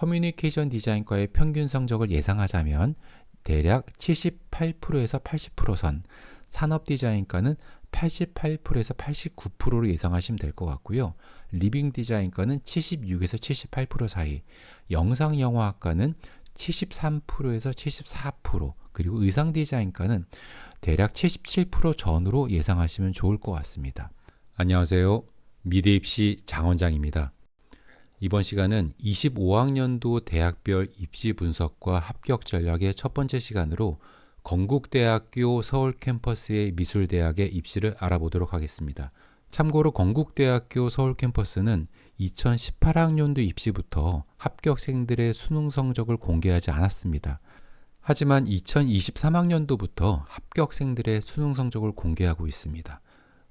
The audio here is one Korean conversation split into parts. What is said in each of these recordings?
커뮤니케이션 디자인과의 평균 성적을 예상하자면 대략 78%에서 80%선, 산업 디자인과는 88%에서 89%로 예상하시면 될 것 같고요. 리빙 디자인과는 76에서 78% 사이, 영상 영화학과는 73%에서 74%, 그리고 의상 디자인과는 대략 77% 전후로 예상하시면 좋을 것 같습니다. 안녕하세요. 미대 입시 장 원장입니다. 이번 시간은 25학년도 대학별 입시 분석과 합격 전략의 첫 번째 시간으로 건국대학교 서울 캠퍼스의 미술대학의 입시를 알아보도록 하겠습니다. 참고로 건국대학교 서울 캠퍼스는 2018학년도 입시부터 합격생들의 수능 성적을 공개하지 않았습니다. 하지만 2023학년도부터 합격생들의 수능 성적을 공개하고 있습니다.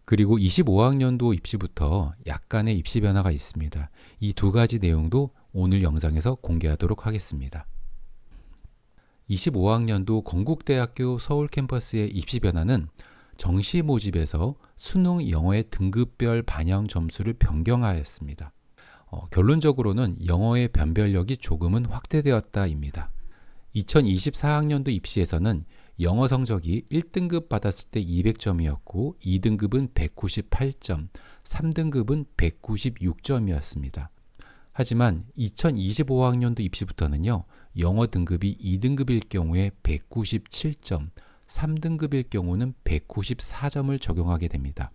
그리고 25학년도 입시부터 약간의 입시 변화가 있습니다. 이 두 가지 내용도 오늘 영상에서 공개하도록 하겠습니다. 25학년도 건국대학교 서울 캠퍼스의 입시 변화는 정시 모집에서 수능 영어의 등급별 반영 점수를 변경하였습니다. 어, 결론적으로는 영어의 변별력이 조금은 확대되었다입니다. 2024학년도 입시에서는 영어 성적이 1등급 받았을 때 200점이었고 2등급은 198점, 3등급은 196점이었습니다. 하지만 2025학년도 입시부터는요, 영어 등급이 2등급일 경우에 197점, 3등급일 경우는 194점을 적용하게 됩니다.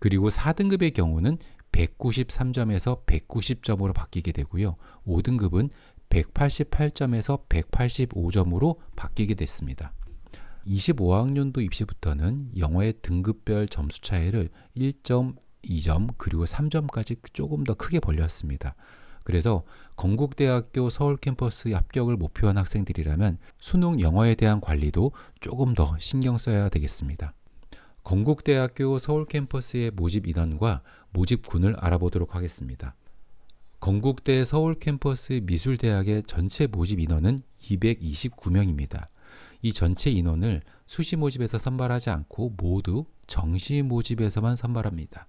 그리고 4등급의 경우는 193점에서 190점으로 바뀌게 되고요. 5등급은 188점에서 185점으로 바뀌게 됐습니다. 25학년도 입시부터는 영어의 등급별 점수 차이를 1점, 2점, 그리고 3점까지 조금 더 크게 벌렸습니다. 그래서 건국대학교 서울 캠퍼스 합격을 목표한 학생들이라면 수능 영어에 대한 관리도 조금 더 신경 써야 되겠습니다. 건국대학교 서울 캠퍼스의 모집 인원과 모집군을 알아보도록 하겠습니다. 건국대 서울 캠퍼스 미술대학의 전체 모집 인원은 229명입니다. 이 전체 인원을 수시 모집에서 선발하지 않고 모두 정시 모집에서만 선발합니다.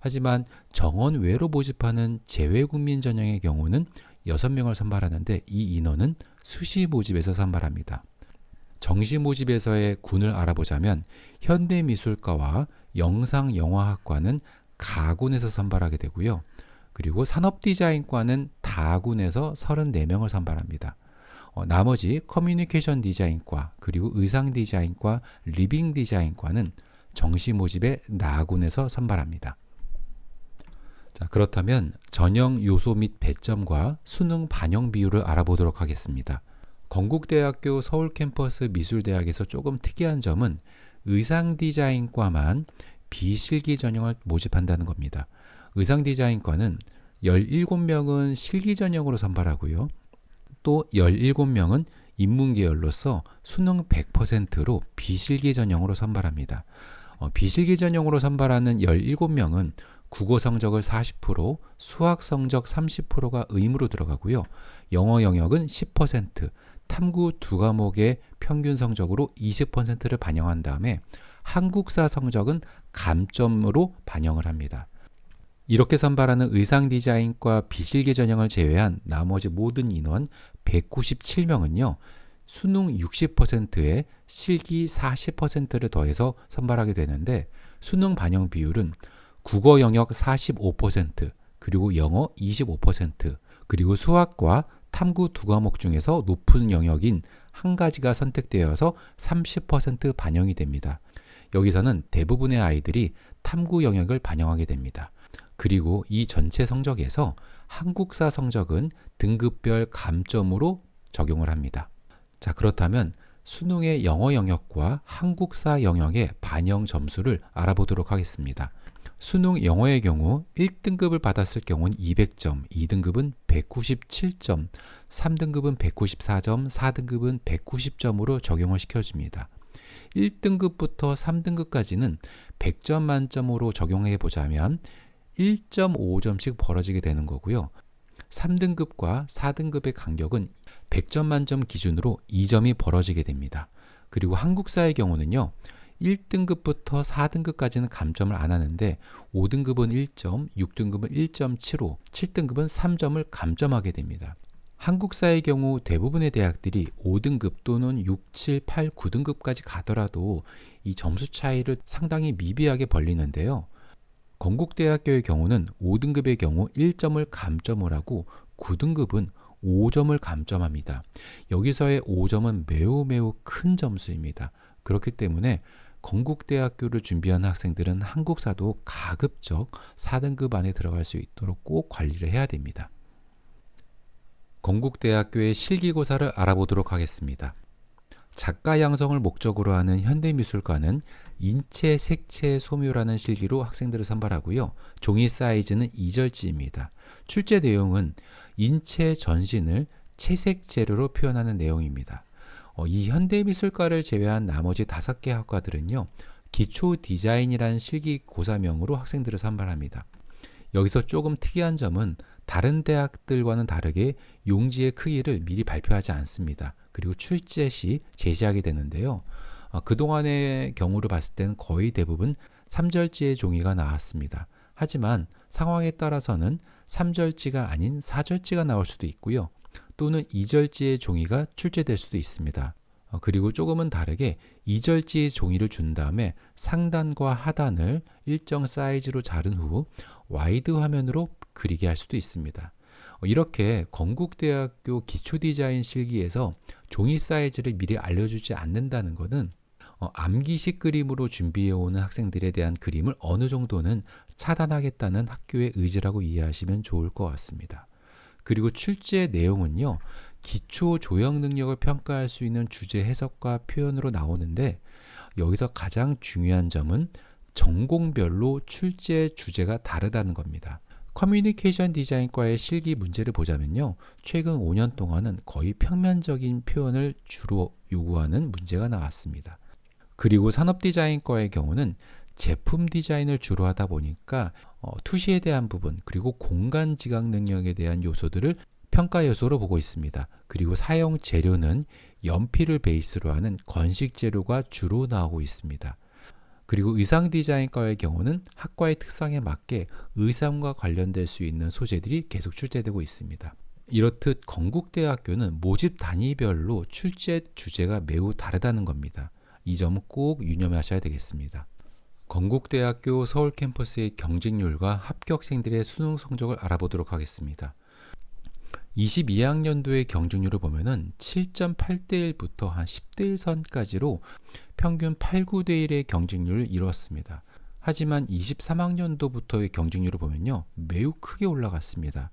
하지만 정원 외로 모집하는 재외국민 전형의 경우는 6명을 선발하는데 이 인원은 수시 모집에서 선발합니다. 정시 모집에서의 군을 알아보자면 현대미술과와 영상영화학과는 가군에서 선발하게 되고요. 그리고 산업디자인과는 다군에서 34명을 선발합니다. 어, 나머지 커뮤니케이션 디자인과 그리고 의상 디자인과 리빙 디자인과는 정시 모집의 나군에서 선발합니다. 자, 그렇다면 전형 요소 및 배점과 수능 반영 비율을 알아보도록 하겠습니다. 건국대학교 서울 캠퍼스 미술대학에서 조금 특이한 점은 의상 디자인과만 비실기 전형을 모집한다는 겁니다. 의상 디자인과는 17명은 실기 전형으로 선발하고요. 또 17명은 인문 계열로서 수능 100%로 비실기 전형으로 선발합니다. 어, 비실기 전형으로 선발하는 17명은 국어 성적을 40%, 수학 성적 30%가 의무로 들어가고요. 영어 영역은 10%, 탐구 두 과목의 평균 성적으로 20%를 반영한 다음에 한국사 성적은 감점으로 반영을 합니다. 이렇게 선발하는 의상 디자인과 비실기 전형을 제외한 나머지 모든 인원 197명은요. 수능 60%에 실기 40%를 더해서 선발하게 되는데 수능 반영 비율은 국어 영역 45%, 그리고 영어 25%, 그리고 수학과 탐구 두 과목 중에서 높은 영역인 한 가지가 선택되어서 30% 반영이 됩니다. 여기서는 대부분의 아이들이 탐구 영역을 반영하게 됩니다. 그리고 이 전체 성적에서 한국사 성적은 등급별 감점으로 적용을 합니다. 자, 그렇다면 수능의 영어 영역과 한국사 영역의 반영 점수를 알아보도록 하겠습니다. 수능 영어의 경우 1등급을 받았을 경우는 200점, 2등급은 197점, 3등급은 194점, 4등급은 190점으로 적용을 시켜줍니다. 1등급부터 3등급까지는 100점 만점으로 적용해 보자면 1.5점씩 벌어지게 되는 거고요. 3등급과 4등급의 간격은 100점 만점 기준으로 2점이 벌어지게 됩니다. 그리고 한국사의 경우는요. 1등급부터 4등급까지는 감점을 안 하는데 5등급은 1점, 6등급은 1.75, 7등급은 3점을 감점하게 됩니다. 한국사의 경우 대부분의 대학들이 5등급 또는 6, 7, 8, 9등급까지 가더라도 이 점수 차이를 상당히 미비하게 벌리는데요. 건국대학교의 경우는 5등급의 경우 1점을 감점을 하고 9등급은 5점을 감점합니다. 여기서의 5점은 매우 매우 큰 점수입니다. 그렇기 때문에 건국대학교를 준비하는 학생들은 한국사도 가급적 4등급 안에 들어갈 수 있도록 꼭 관리를 해야 됩니다. 건국대학교의 실기고사를 알아보도록 하겠습니다. 작가 양성을 목적으로 하는 현대미술과는 인체 색채 소묘라는 실기로 학생들을 선발하고요. 종이 사이즈는 2절지입니다. 출제 내용은 인체 전신을 채색 재료로 표현하는 내용입니다. 어, 이 현대미술과를 제외한 나머지 다섯 개 학과들은요. 기초 디자인이라는 실기 고사명으로 학생들을 선발합니다. 여기서 조금 특이한 점은 다른 대학들과는 다르게 용지의 크기를 미리 발표하지 않습니다. 그리고 출제 시 제시하게 되는데요. 어, 그동안의 경우를 봤을 때는 거의 대부분 3절지의 종이가 나왔습니다. 하지만 상황에 따라서는 3절지가 아닌 4절지가 나올 수도 있고요. 또는 2절지의 종이가 출제될 수도 있습니다. 어, 그리고 조금은 다르게 2절지 종이를 준 다음에 상단과 하단을 일정 사이즈로 자른 후 와이드 화면으로 그리게 할 수도 있습니다. 어, 이렇게 건국대학교 기초디자인 실기에서 종이 사이즈를 미리 알려주지 않는다는 것은 어, 암기식 그림으로 준비해오는 학생들에 대한 그림을 어느 정도는 차단하겠다는 학교의 의지라고 이해하시면 좋을 것 같습니다. 그리고 출제 내용은요, 기초 조형 능력을 평가할 수 있는 주제 해석과 표현으로 나오는데, 여기서 가장 중요한 점은 전공별로 출제 주제가 다르다는 겁니다. 커뮤니케이션 디자인과의 실기 문제를 보자면요. 최근 5년 동안은 거의 평면적인 표현을 주로 요구하는 문제가 나왔습니다. 그리고 산업 디자인과의 경우는 제품 디자인을 주로 하다 보니까 어, 투시에 대한 부분 그리고 공간 지각 능력에 대한 요소들을 평가 요소로 보고 있습니다. 그리고 사용 재료는 연필을 베이스로 하는 건식 재료가 주로 나오고 있습니다. 그리고 의상 디자인과의 경우는 학과의 특성에 맞게 의상과 관련될 수 있는 소재들이 계속 출제되고 있습니다. 이렇듯 건국대학교는 모집 단위별로 출제 주제가 매우 다르다는 겁니다. 이 점은 꼭 유념하셔야 되겠습니다. 건국대학교 서울 캠퍼스의 경쟁률과 합격생들의 수능 성적을 알아보도록 하겠습니다. 22학년도의 경쟁률을 보면은 7.8대 1부터 한 10대 1 선까지로 평균 8, 9대 1의 경쟁률을 이루었습니다. 하지만 23학년도부터의 경쟁률을 보면요. 매우 크게 올라갔습니다.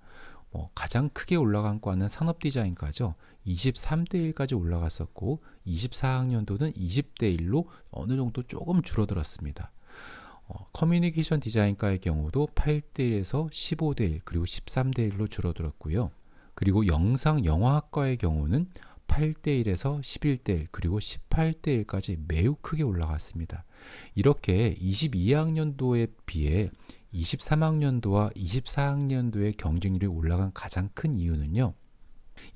어, 가장 크게 올라간 과는 산업 디자인과죠. 23대 1까지 올라갔었고 24학년도는 20대 1로 어느 정도 조금 줄어들었습니다. 어, 커뮤니케이션 디자인과의 경우도 8대 1에서 15대 1 그리고 13대 1로 줄어들었고요. 그리고 영상 영화학과의 경우는 8대 1에서 11대 1 그리고 18대 1까지 매우 크게 올라갔습니다. 이렇게 22학년도에 비해 23학년도와 24학년도의 경쟁률이 올라간 가장 큰 이유는요.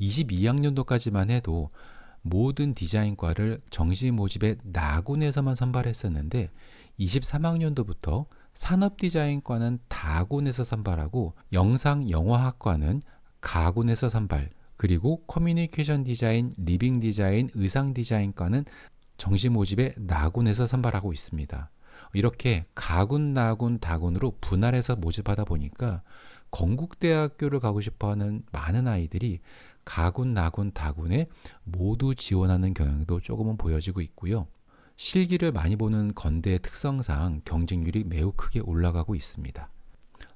22학년도까지만 해도 모든 디자인과를 정시 모집의 나군에서만 선발했었는데 23학년도부터 산업 디자인과는 다군에서 선발하고 영상 영화학과는 가군에서 선발, 그리고 커뮤니케이션 디자인, 리빙 디자인, 의상 디자인과는 정시 모집에 나군에서 선발하고 있습니다. 이렇게 가군, 나군, 다군으로 분할해서 모집하다 보니까 건국대학교를 가고 싶어 하는 많은 아이들이 가군, 나군, 다군에 모두 지원하는 경향도 조금은 보여지고 있고요. 실기를 많이 보는 건대의 특성상 경쟁률이 매우 크게 올라가고 있습니다.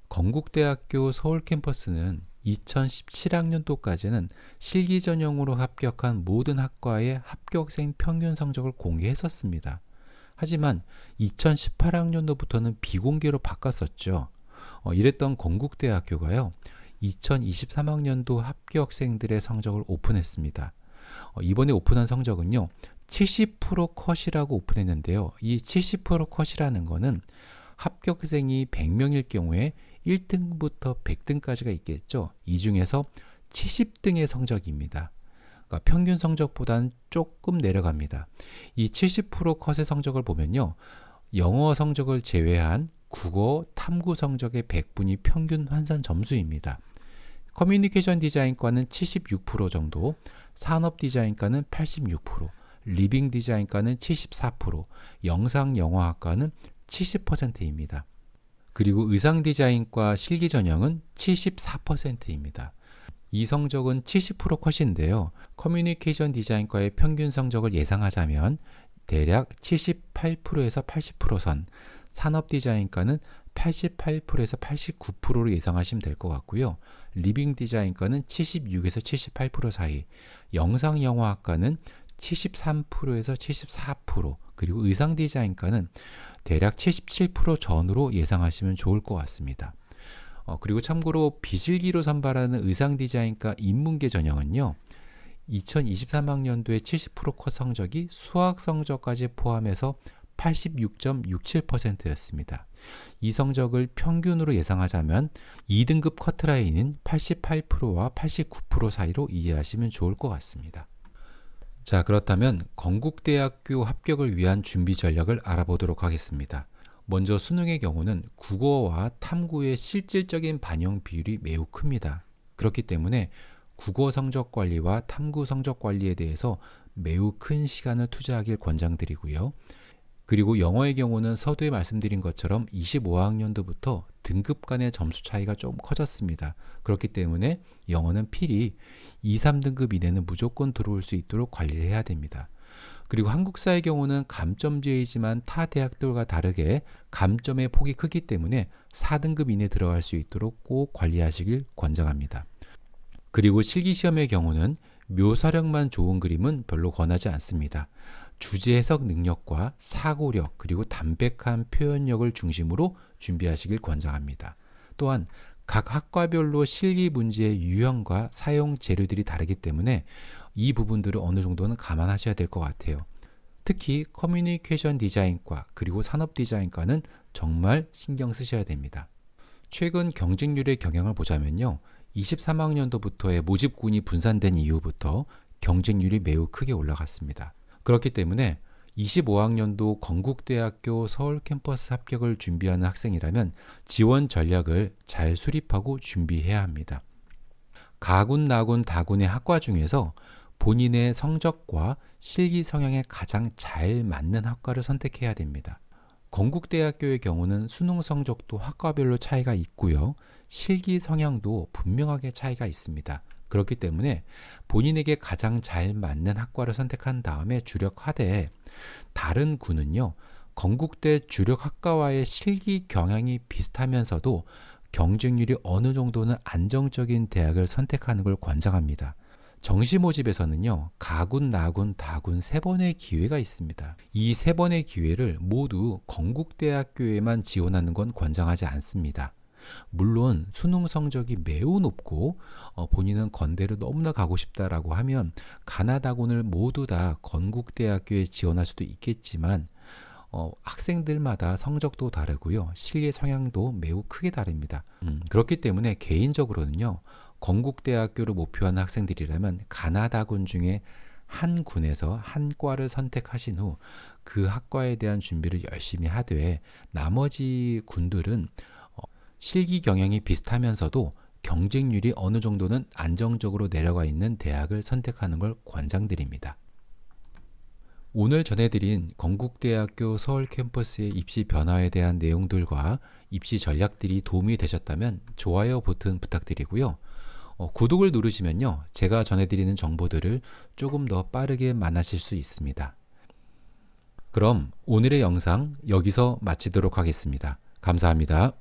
건국대학교 서울 캠퍼스는 2017학년도까지는 실기 전형으로 합격한 모든 학과의 합격생 평균 성적을 공개했었습니다. 하지만 2018학년도부터는 비공개로 바꿨었죠. 어, 이랬던 건국대학교가요. 2023학년도 합격생들의 성적을 오픈했습니다. 어, 이번에 오픈한 성적은요. 70% 컷이라고 오픈했는데요. 이 70% 컷이라는 거는 합격생이 100명일 경우에 1등부터 100등까지가 있겠죠. 이 중에서 70등의 성적입니다. 그러니까 평균 성적보다는 조금 내려갑니다. 이 70% 컷의 성적을 보면요. 영어 성적을 제외한 국어, 탐구 성적의 100분이 평균 환산 점수입니다. 커뮤니케이션 디자인과는 76% 정도, 산업 디자인과는 86%, 리빙 디자인과는 74%, 영상 영화학과는 70%입니다. 그리고 의상 디자인과 실기 전형은 74%입니다. 이 성적은 70% 컷인데요. 커뮤니케이션 디자인과의 평균 성적을 예상하자면 대략 78%에서 80%선, 산업 디자인과는 88%에서 89%로 예상하시면 될 것 같고요. 리빙 디자인과는 76에서 78% 사이, 영상 영화학과는 73%에서 74%, 그리고 의상 디자인과는 대략 77% 전후로 예상하시면 좋을 것 같습니다. 어, 그리고 참고로 비실기로 선발하는 의상 디자인과 인문계 전형은요. 2023학년도에 70%컷 성적이 수학 성적까지 포함해서 86.67%였습니다. 이 성적을 평균으로 예상하자면 2등급 커트라인인 88%와 89% 사이로 이해하시면 좋을 것 같습니다. 자, 그렇다면 건국대학교 합격을 위한 준비 전략을 알아보도록 하겠습니다. 먼저 수능의 경우는 국어와 탐구의 실질적인 반영 비율이 매우 큽니다. 그렇기 때문에 국어 성적 관리와 탐구 성적 관리에 대해서 매우 큰 시간을 투자하길 권장드리고요. 그리고 영어의 경우는 서두에 말씀드린 것처럼 25학년도부터 등급 간의 점수 차이가 좀 커졌습니다. 그렇기 때문에 영어는 필히 2, 3등급 이내는 무조건 들어올 수 있도록 관리를 해야 됩니다. 그리고 한국사의 경우는 감점제이지만 타 대학들과 다르게 감점의 폭이 크기 때문에 4등급 이내 들어갈 수 있도록 꼭 관리하시길 권장합니다. 그리고 실기시험의 경우는 묘사력만 좋은 그림은 별로 권하지 않습니다. 주제 해석 능력과 사고력 그리고 담백한 표현력을 중심으로 준비하시길 권장합니다. 또한 각 학과별로 실기 문제의 유형과 사용 재료들이 다르기 때문에 이 부분들을 어느 정도는 감안하셔야 될 것 같아요. 특히 커뮤니케이션 디자인과 그리고 산업 디자인과는 정말 신경 쓰셔야 됩니다. 최근 경쟁률의 경향을 보자면요. 23학년도부터의 모집군이 분산된 이후부터 경쟁률이 매우 크게 올라갔습니다. 그렇기 때문에 25학년도 건국대학교 서울 캠퍼스 합격을 준비하는 학생이라면 지원 전략을 잘 수립하고 준비해야 합니다. 가군, 나군, 다군의 학과 중에서 본인의 성적과 실기 성향에 가장 잘 맞는 학과를 선택해야 됩니다. 건국대학교의 경우는 수능 성적도 학과별로 차이가 있고요. 실기 성향도 분명하게 차이가 있습니다. 그렇기 때문에 본인에게 가장 잘 맞는 학과를 선택한 다음에 주력하되 다른 군은요. 건국대 주력 학과와의 실기 경향이 비슷하면서도 경쟁률이 어느 정도는 안정적인 대학을 선택하는 걸 권장합니다. 정시 모집에서는요, 가군, 나군, 다군 세 번의 기회가 있습니다. 이 세 번의 기회를 모두 건국대학교에만 지원하는 건 권장하지 않습니다. 물론 수능 성적이 매우 높고 어, 본인은 건대를 너무나 가고 싶다라고 하면 가나다군을 모두 다 건국대학교에 지원할 수도 있겠지만 어, 학생들마다 성적도 다르고요. 실리 성향도 매우 크게 다릅니다. 음, 그렇기 때문에 개인적으로는요. 건국대학교를 목표하는 학생들이라면 가나다군 중에 한 군에서 한 과를 선택하신 후 그 학과에 대한 준비를 열심히 하되 나머지 군들은 실기 경향이 비슷하면서도 경쟁률이 어느 정도는 안정적으로 내려가 있는 대학을 선택하는 걸 권장드립니다. 오늘 전해드린 건국대학교 서울 캠퍼스의 입시 변화에 대한 내용들과 입시 전략들이 도움이 되셨다면 좋아요 버튼 부탁드리고요. 어, 구독을 누르시면요. 제가 전해드리는 정보들을 조금 더 빠르게 만나실 수 있습니다. 그럼 오늘의 영상 여기서 마치도록 하겠습니다. 감사합니다.